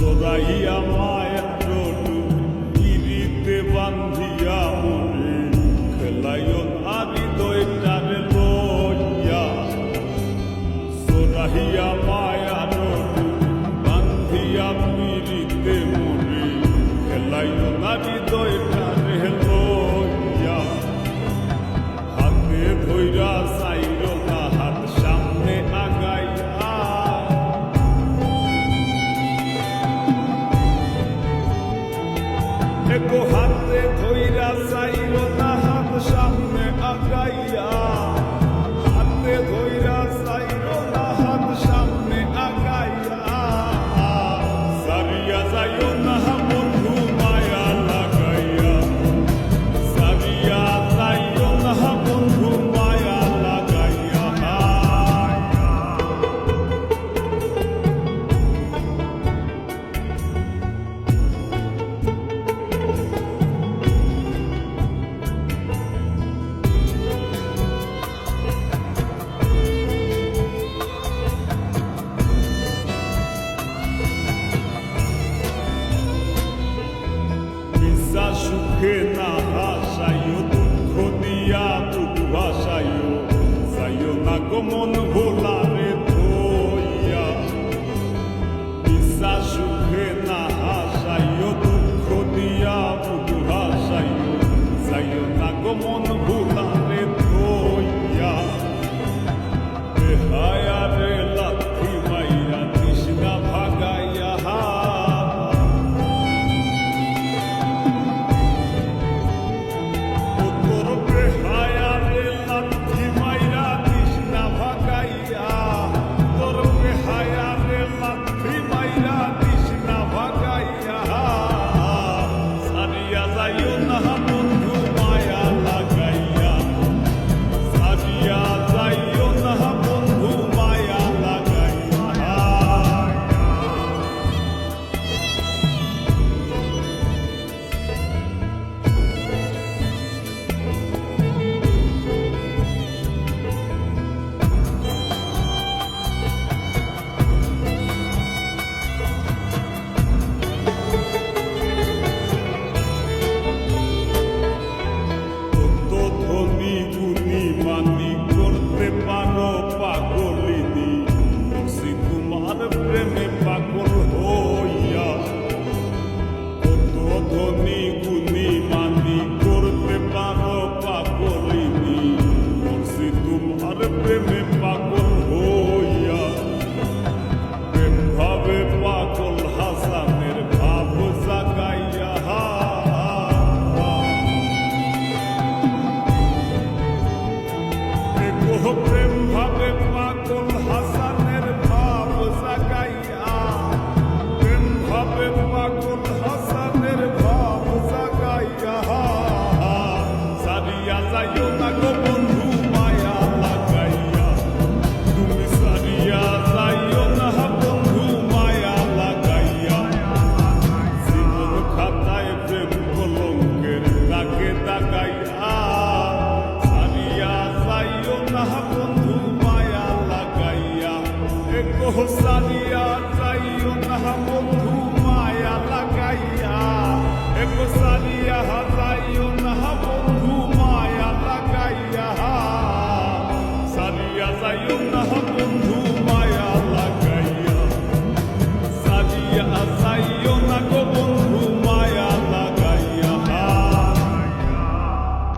তোরাই আমায় kochany দুঃখে না ভাসাইও দুঃখ দিয়া বুক ভাসাইও যাইও না গমন ভোলারে ধইয়া। বিশ্বাস সুখে না হাসাইও, দুঃখ দিয়া বুক ভাসাইও যাইও না গমন